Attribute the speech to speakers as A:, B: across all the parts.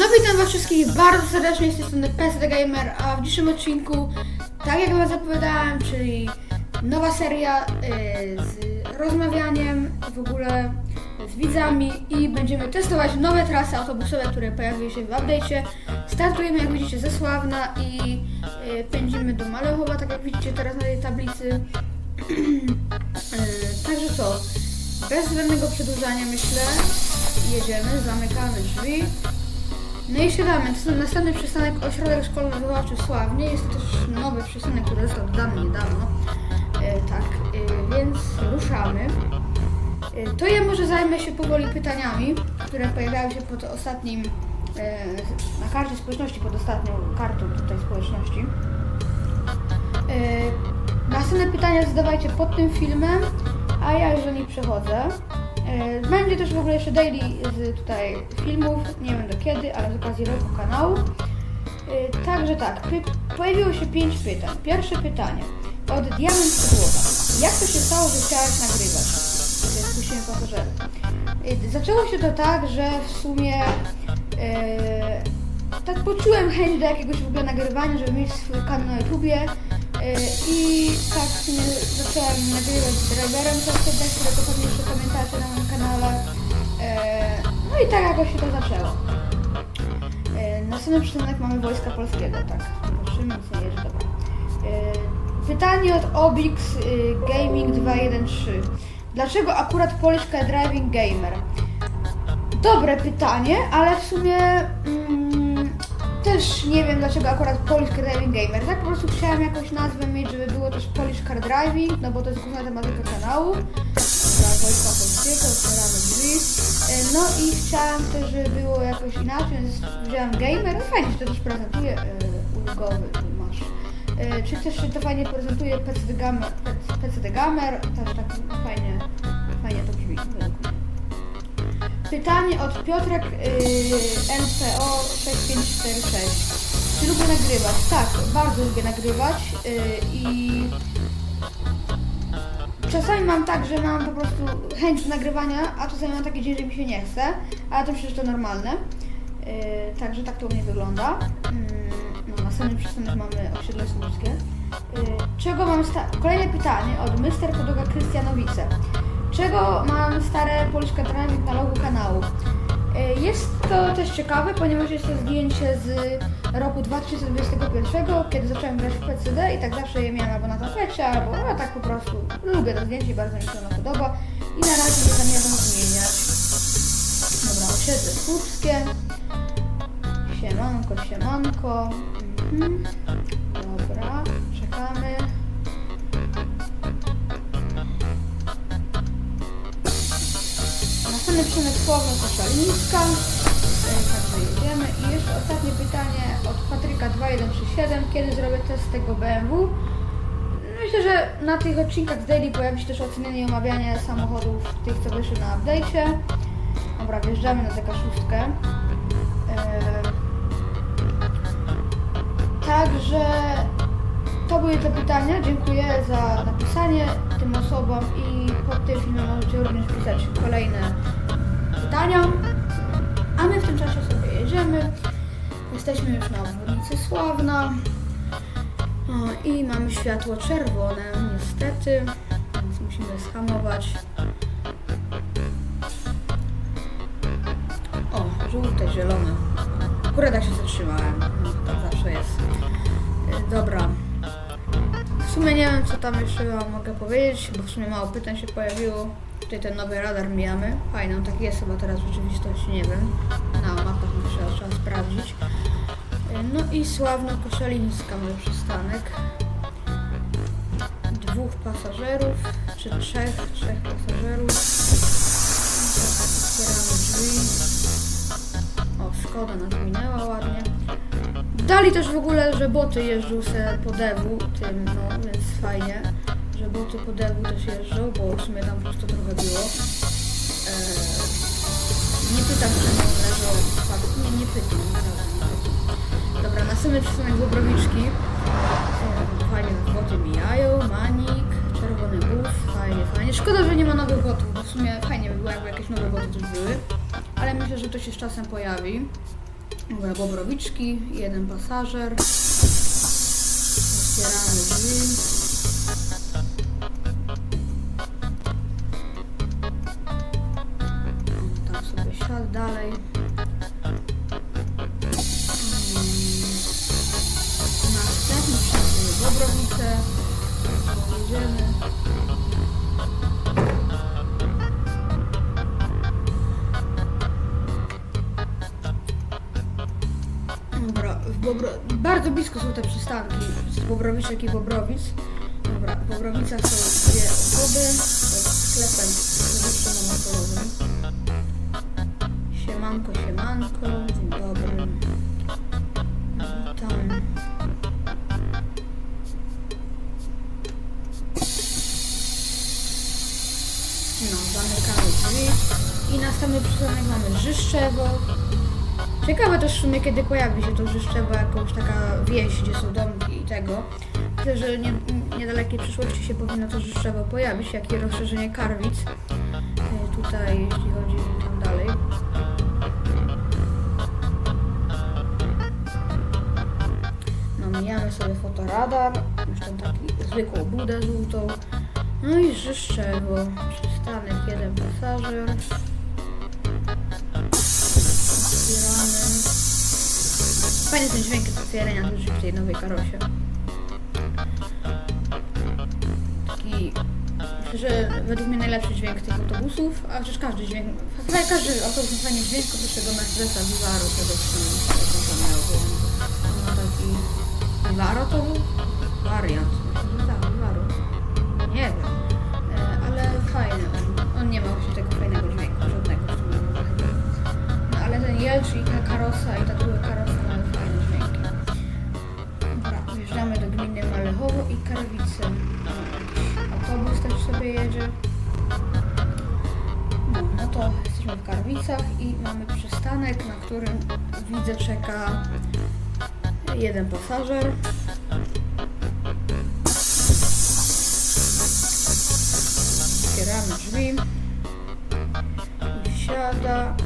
A: No witam was wszystkich bardzo serdecznie z tej strony PSD Gamer, a w dzisiejszym odcinku, tak jak wam zapowiadałem, czyli nowa seria y, z rozmawianiem w ogóle z widzami i będziemy testować nowe trasy autobusowe, które pojawiły się w update'cie. Startujemy jak widzicie ze Sławna i y, pędzimy do Malechowa, tak jak widzicie teraz na tej tablicy. Y, Także co, bez zbędnego przedłużania myślę, jedziemy, zamykamy drzwi. No i siadamy. To następny przystanek Ośrodek Szkolno-Wychowawczy Sławnie. Jest to też nowy przystanek, który został dodany niedawno. E, tak, e, więc ruszamy. E, to ja może zajmę się powoli pytaniami, które pojawiały się pod ostatnim, e, na karcie społeczności, pod ostatnią kartą tutaj społeczności. E, następne pytania zadawajcie pod tym filmem, a ja już do nich przechodzę. E, Będzie też w ogóle jeszcze daily z tutaj filmów, nie wiem do kiedy, ale z okazji roku kanału. E, Także tak, pojawiło się pięć pytań. Pierwsze pytanie od Diament Podłoga. Jak to się stało, że chciałaś nagrywać? Spuściłem pasażerów. Zaczęło się to tak, że w sumie e, tak poczułem chęć do jakiegoś w ogóle nagrywania, żeby mieć swój kanał na YouTubie. E, I tak w sumie zacząłem nagrywać z driverem Software, którego pewnie jeszcze pamiętacie na moim kanale. E, No i tak jakoś się to zaczęło. E, Następny przystanek mamy Wojska Polskiego, tak. Zobaczymy, co jest, dobra. Pytanie od Obix y, Gaming 213. Dlaczego akurat Polish Car Driving Gamer? Dobre pytanie, ale w sumie mm, też nie wiem dlaczego akurat Polish Driving Gamer. Tak po prostu chciałam jakąś nazwę mieć, żeby było też Polish Car Driving, no bo to jest główna tematyka kanału. Dobra, Wojska Polskiego. E, No i chciałam też, żeby było jakoś inaczej, więc wziąłem Gamer. No fajnie się to też prezentuje. E, ulgowy masz. E, Czy też się to fajnie prezentuje PCD Gamer, PCD Gamer też tak fajnie, fajnie to brzmi. Pytanie od Piotrek yy, NPO 6546. Czy lubię nagrywać? Tak, bardzo lubię nagrywać yy, i czasami mam tak, że mam po prostu chęć do nagrywania, a czasami mam taki dzień, że mi się nie chce, ale to że to normalne. Yy, także tak to u mnie wygląda. Yy, no, następny przystanek mamy osiedle słupskie. Yy, czego mam sta- Kolejne pytanie od Mr. Podłoga Krystianowice. Czego mam stare Polska Driving na logo kanału? E, Jest to też ciekawe, ponieważ jest to zdjęcie z roku 2021, kiedy zacząłem grać w PCD i tak zawsze je miałam albo na tapecie, albo no, tak po prostu. Lubię to zdjęcie, bardzo mi się ono podoba i na razie nie zamierzam zmieniać. Dobra, osiedle słupskie. Siemanko, siemanko. Mhm. Przystanek Słowno Koszalińska. E, Także jedziemy. I jeszcze ostatnie pytanie od Patryka 2137. Kiedy zrobię test tego BMW? Myślę, że na tych odcinkach z Daily pojawi się też ocenienie i omawianie samochodów tych, co wyszły na update'cie. Dobra, wjeżdżamy na taka szóstkę. E, Także to były te pytania. Dziękuję za napisanie tym osobom i pod tym filmem możecie również pisać kolejne pytania. A my w tym czasie sobie jedziemy. Jesteśmy już na obwodnicy Sławna. O, I mamy światło czerwone, niestety. Więc musimy skamować. O, żółte, zielone. Akurat tak się zatrzymałem. No, tak zawsze jest. Y, Dobra. W sumie nie wiem, co tam jeszcze mogę powiedzieć, bo w sumie mało pytań się pojawiło. Tutaj ten nowy radar mijamy. Fajny, on taki jest chyba teraz w rzeczywistości, nie wiem. Na mapach trzeba, trzeba sprawdzić. No i Sławno Koszalińska mamy przystanek. Dwóch pasażerów, czy trzech, trzech pasażerów. Otwieramy drzwi. O, Szkoda nas minęła ładnie. Dali też w ogóle, że boty jeżdżą se po dewu tym, no więc fajnie, że boty po dewu też jeżdżą, bo w sumie tam po prostu trochę było. Eee, nie pytam, czy nie leżą fakt. Nie, pytam. Dobra, następny przystanek Bobrowiczki. Fajnie boty mijają, manik, czerwony buf, fajnie, fajnie. Szkoda, że nie ma nowych botów, bo w sumie fajnie by było, jakby jakieś nowe boty też były. Ale myślę, że to się z czasem pojawi. Dobra, Bobrowiczki, jeden pasażer. Otwieramy drzwi. Sobie siadł dalej. Mm. Następny przyjdzie Bobrowice. Jedziemy. Dobra, w Bobro... bardzo blisko są te przystanki z Bobrowiczek i Bobrowic. Dobra, w Bobrowicach są dwie osoby pod sklepem wyższym motorowym. Siemanko, siemanko, dzień dobry. Witam. No, zamykamy drzwi. I następny przystanek mamy Żyszczewo. Ciekawe też w sumie kiedy pojawi się to Żyszczewo, jakąś taka wieś, gdzie są domki i tego. Myślę, że nie, niedalekiej przyszłości się powinno to Żyszczewo pojawić, jak i rozszerzenie Karwic. E, Tutaj, jeśli chodzi tam dalej. No, mijamy sobie fotoradar, tam taki zwykłą budę żółtą. No i Żyszczewo, przystanek, jeden pasażer. Otwieramy. Fajny ten dźwięk otwierania drzwi w tej nowej karosie. Taki, myślę, że według mnie najlepszy dźwięk tych autobusów, a przecież każdy dźwięk, fa- każdy autobus ma fajny dźwięk, oprócz tego Mercedesa Vivaro, tego co Vivaro to był? Wariant, że tak. Nie wiem, E, ale fajny on. Nie ma właśnie tego fajnego dźwięku, żadnego w chyba. No ale ten Jelcz i ta karosa i ta druga karosa mają fajne dźwięki. Dobra, wjeżdżamy do gminy Malechowo i Karwice. Autobus też sobie jedzie. No, no to jesteśmy w Karwicach i mamy przystanek, na którym widzę czeka jeden pasażer. Otwieramy drzwi. Wsiada.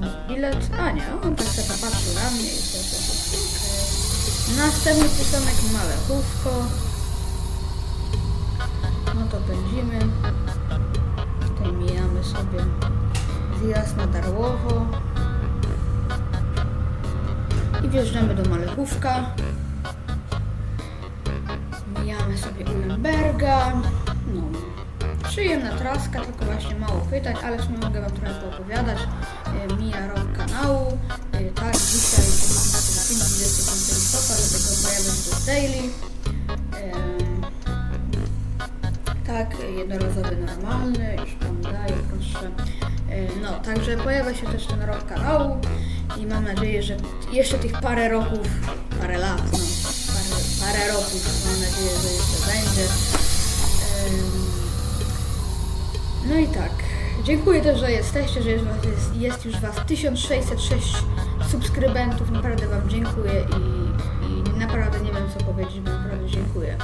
A: No, bilet. A nie, on tak sobie patrzył na mnie i sobie okay. Następny przystanek Malechówko. No to pędzimy. Tutaj mijamy sobie zjazd na Darłowo. Wjeżdżamy do Malechówka. Mijamy sobie Ulenberga. No, przyjemna traska, tylko właśnie mało pytań, ale w sumie mogę Wam trochę poopowiadać. E, Mija rok kanału. E, Tak, dzisiaj, kiedy widzicie ten film, 25 listopada, pojawia się to daily. Em, Tak, jednorazowy normalny, już Wam daję, proszę. E, No, także pojawia się też ten rok kanału i mam nadzieję, że jeszcze tych parę roków, parę lat, no, parę, parę roków, mam nadzieję, że jeszcze będzie. No i tak, dziękuję też, że jesteście, że jest, jest, już Was 1606 subskrybentów, naprawdę Wam dziękuję i, i naprawdę nie wiem co powiedzieć, bo naprawdę dziękuję.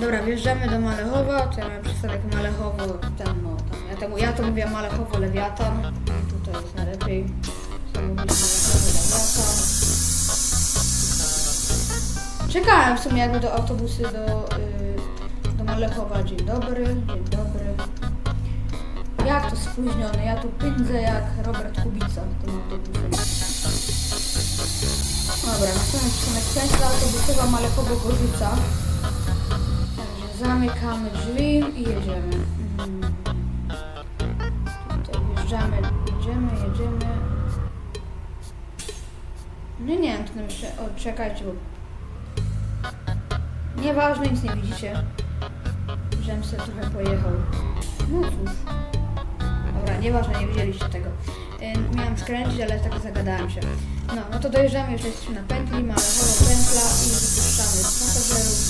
A: Dobra, wjeżdżamy do Malechowa, to ja mam przystanek Malechowo, tam no, tam, ja, to, ja to mówię Malechowo Lewiatan, tutaj jest najlepiej, Malechowo. Czekałem w sumie jakby do autobusy do, y, do Malechowa, dzień dobry, dzień dobry. Jak to spóźniony, ja tu pędzę jak Robert Kubica tym autobusem. Dobra, następny przystanek Centra autobusowa Malechowo-Gorzyca. Także zamykamy drzwi i jedziemy. Mhm. Tutaj wjeżdżamy, jedziemy, jedziemy. Nie, nie wiem, to jeszcze, o, bo... Nieważne, nic nie widzicie. Żem sobie trochę pojechał. No cóż. Dobra, nieważne, nie widzieliście tego. Yy, miałam skręcić, ale tak zagadałem się. No, no to dojeżdżamy, już jesteśmy na pętli, mamy lewo pętla i wypuszczamy pasażerów.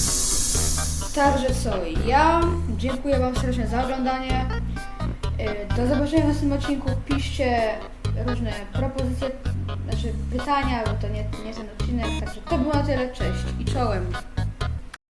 A: Także co, ja dziękuję Wam serdecznie za oglądanie. Yy, Do zobaczenia w następnym odcinku. Piszcie różne propozycje, znaczy pytania, bo to nie, nie ten odcinek. Także to było na tyle. Cześć i czołem.